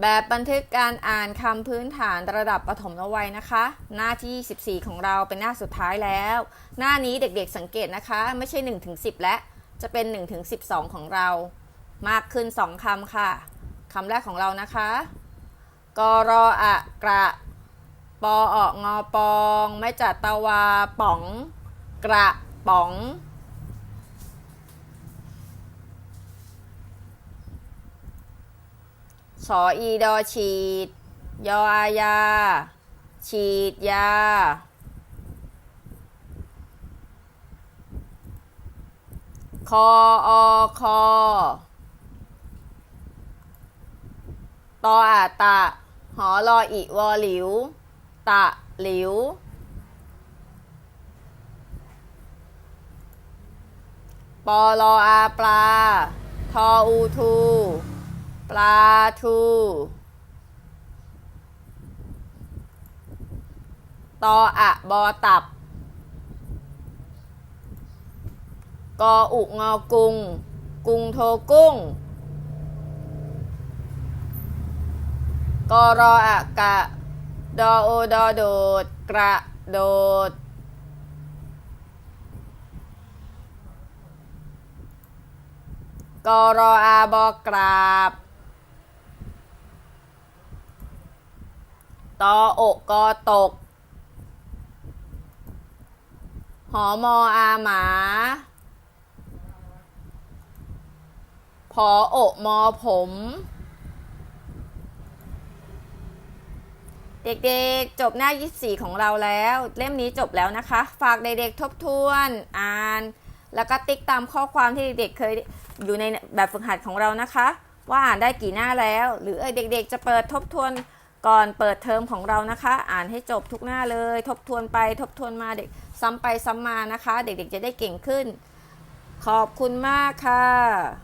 แบบบันทึกการอ่านคำพื้นฐานระดับประถมวัยนะคะ หน้าที่ 14 ของเราเป็นหน้าสุดท้ายแล้ว หน้านี้เด็กๆสังเกตนะคะ ไม่ใช่1ถึง10 และ จะเป็น1ถึง12 ของเรา มากขึ้น 2คำค่ะคำแรกของเรานะคะกรออะกระปออองอปอง ไม่จัดตะวาป๋อง กระป๋อง สออีดอฉีด ยออายา ฉีดยา คออคอตออาตะ หอรออิวอหลิว ตะหลิว ปอลออาปลา ทออูทู ปลาทูตออะบอตับ กออุงอกุง กุงโทกุ้ง กอรออะกะ ดอโอดอโดด กระโดด กอรออาบอกราบ ตออกกอตก หอมออาหมาพอโอกมอผม เด็กๆ จบหน้า 24 ของเราแล้ว เล่มนี้จบแล้วนะคะ ฝากเด็กๆ ทบทวน อ่าน แล้วก็ติ๊กตามข้อความที่เด็กๆ เคยอยู่ในแบบฝึกหัดของเรานะคะ ว่าอ่านได้กี่หน้าแล้ว หรือเด็กๆ จะเปิดทบทวน ก่อนเปิดเทอมของเรานะคะ อ่านให้จบทุกหน้าเลย ทบทวนไปทบทวนมาเด็กซ้ำไปซ้ำมานะคะ เด็กๆจะได้เก่งขึ้น ขอบคุณมากค่ะ